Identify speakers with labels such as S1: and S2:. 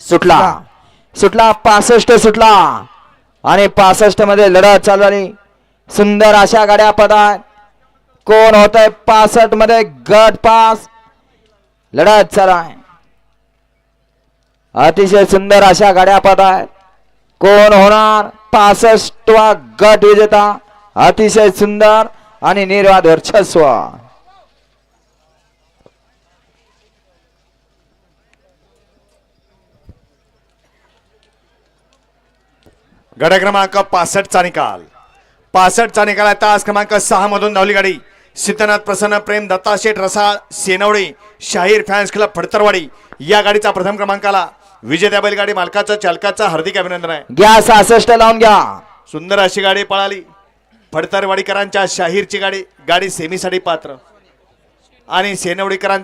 S1: सुटला. सुटला. पासष्ट सुटला. आणि पासष्टमध्ये लढत चालू झाली. सुंदर अशा गाड्या पदात. कोण होत आहे पासष्टमध्ये गट पास? लढत चालू आहे अतिशय सुंदर अशा गाड्या पदात. कोण होणार? पासष्टवा गट विजेता. अतिशय सुंदर आणि निर्वाद वर्चस्व.
S2: गड क्रमांक पासष्टचा निकाल. पासष्टचा निकाल आहे. तास क्रमांक सहा मधून धावली गाडी सिद्धनाथ प्रसन्न प्रेम दत्ता शेठ रसाळ सेनवडे शाहीर फॅन्स क्लब फडतरवाडी या गाडीचा प्रथम क्रमांकाला विजेत्या बैलगाडी मालकाचं चालकाचं हार्दिक अभिनंदन आहे.
S1: घ्या सहासष्ट लावून घ्या.
S2: सुंदर अशी गाडी पळाली. फडतरवाडीकरांच्या शाहीरची गाडी गाडी सेमीसाठी पात्र. आणि सेनवडीकरांच्या